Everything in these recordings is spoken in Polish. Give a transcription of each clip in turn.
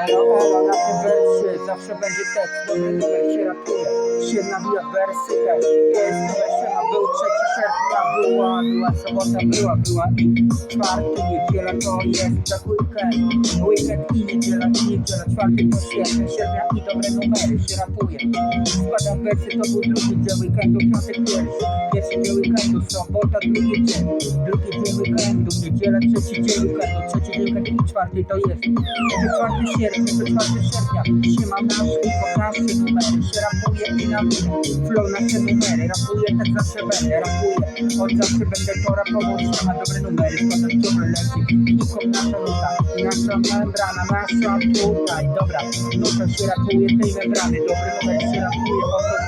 Elo, elo, na tym wersie zawsze będzie tekst Dobry numer się rapuje, się nawija wersy hej Jest numer siema, był 3 sierpnia Była, była sobota, była, była i czwarty Niedziela to jest tak weekend Weekend i niedziela, i niedziela Czwarty to sierpnia, sierpnia i dobre numery się rapuje Składam wersy, to był drugi dzień weekendu Piątek pierwszy, pierwszy dzień weekendu Sobota, drugi dzień, drugi dzień weekendu Niedziela, trzeci dzień weekendu Trzeci dzień weekendu i czwarty to jest. To czwarty sierpnia, to czwarty sierpnia. Siema nasz i pokażę numery Się rapuje i nawija Flow nasze numery. Rapuję, tak zawsze będę Rapuję, od zawsze będę to rapował Siema dobre numery, składam dobre leci. Nikom nasza nuta, nasza membrana Nasza tutaj, dobra Nuta się rapuje, tej membrany. Dobre numery się rapuje,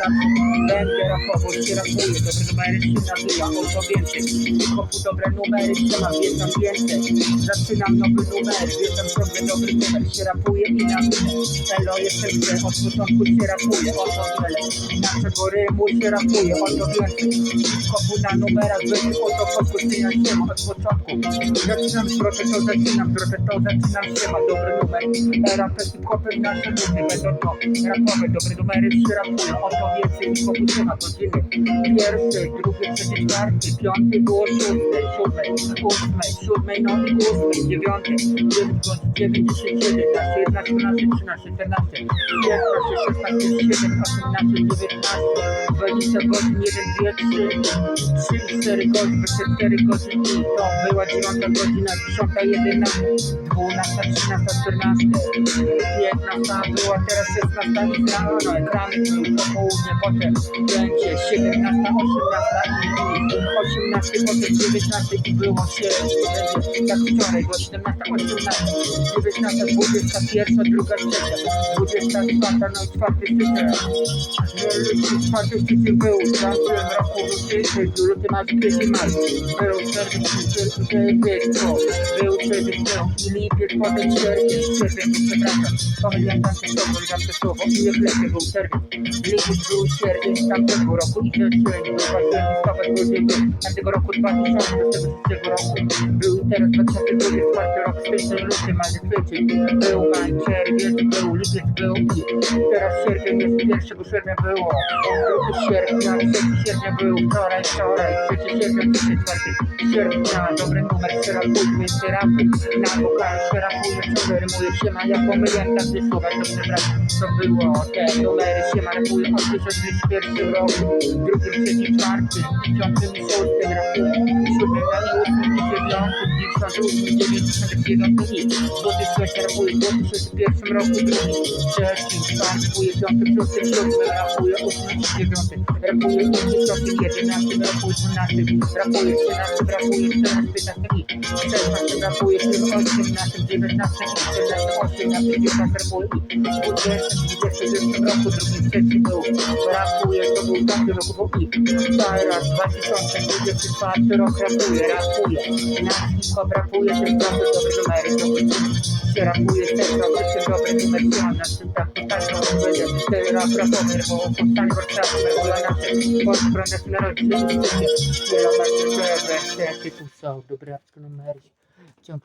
o to zawsze Będę rapował, się rapuje Dobre numery się nawija, o to więcej Hip-hopu dobre numery, siema, wiedzą więcej Zaczynam nowy numer, wiedzą ciągle dobry numer Się rapuje i nawija Elo, jestem źle, od początku się rapuje, o to wiele Naszego rymu się rapuje, o to więcej Hip-hopu na numerach, bez o to podpuszczenia siema od początku Zaczynam trochę, to zaczynam trochę, to zaczynam siema Dobry numer, rapę hip-hopem nasze nuty Będą to rapowe, dobre numery się rapują O to więcej hip-hopu siema, godziny. Pierwszy, drugi, trzeci, czwarty, piąty, było szósty, siódmej, ósmej, siódmej, no i ósmej, dziewiąty, dziewięć dziewięć, dziesięć, jedenaście, jedenaście, dwanaście, trzynaście, czternaście, piętnaście, szesnaście, siedem, osiemnaście, dziewiętnaście, dwadzieścia godzin, jeden, dwie, trzy, trzy i cztery godziny, dwadzieścia cztery godziny i to była dziewiąta godzina, dziesiąta, jedenasta, dwunasta, trzynasta, czternasta, piętnasta była teraz szesnasta i rano, ekrany były po południe, potem będzie siedemnasta, osiemnasta i osiemnasty, potem dziewiętnasty i było się, będzie jak wczoraj, było siedemnasta, osiemnasta, dziewiętnasta, dwudziesta pierwsza, druga, trzecia, dwudziesta czwarta, no i czwarty styczeń. Czwarty styczeń był, w tamtym roku luty, luty, masz, wielkiej marki Był wtedy przyszły tutaj dziecko Był wtedy wciąż i lipiec, potem czerwiec Czerwiec, przepraszam, pomyliłem tamte słowo i tamte słowo I jak lepiej był czerwiec Lipiec był czerwiec tamtego roku I wierzyłem, że zobaczyłem sprawę drugiego Tamtego roku 2023 roku Był teraz 2024 rok, styczeń, luty, marzec, kwiecień. Był maj, czerwiec, był lipiec, był i Teraz sierpień jest 1 sierpnia było. Sierpnia, sierpnia był wczoraj, wczoraj, Siedem, trzy, czwarty, sierpnia Dobry numer, przerapujmy się rapy Na wokalu przerapujmy, co wyrymuje Siema, ja pomyliłem takie słowa, to przepraszam Co było, te numery się markują Od tysiąc lat pierwszy roku Drugi, trzeci, czwarty Tysiącym i szóstym rachunek Siódmym, na i ósmym i dziewiątym dziesiątym, ósmym, dziewięćdziesiątym, dziewiątym i złoty coś rapuje, w 2001 roku, drugim, trzecim, czwartym, piątym, szóstym, siódmym, rapuje, ósmym i dziewiątym, rapuje i dziesiątym, jedenastym, rapuje, dwunastym, rapuje, trzynastym, rapuje, czternastym, piętnastym i szesnastym, rapuje, osiemnastym, dziewiętnastym, czternastym, osiemnastym, dziewiętnastym, rapuje i dwudziestym, dwudziestym roku, drugim, trzecim był, rapuje, to był tamty rok, był i. Teraz, 2024 rok, rapuje, rapuje, nasz hip-hop rapuje, ten dobry, dobry numery, dobry się rapuje, ten dobry, ten dobry numer, ja na tym tak, totalnie on będzie, ten rap rapowy, bo powstanie Warszawy, nasze, podstron nasz narodzi, kilometr, które wersje, tytuł są, dobre numery, ciąg,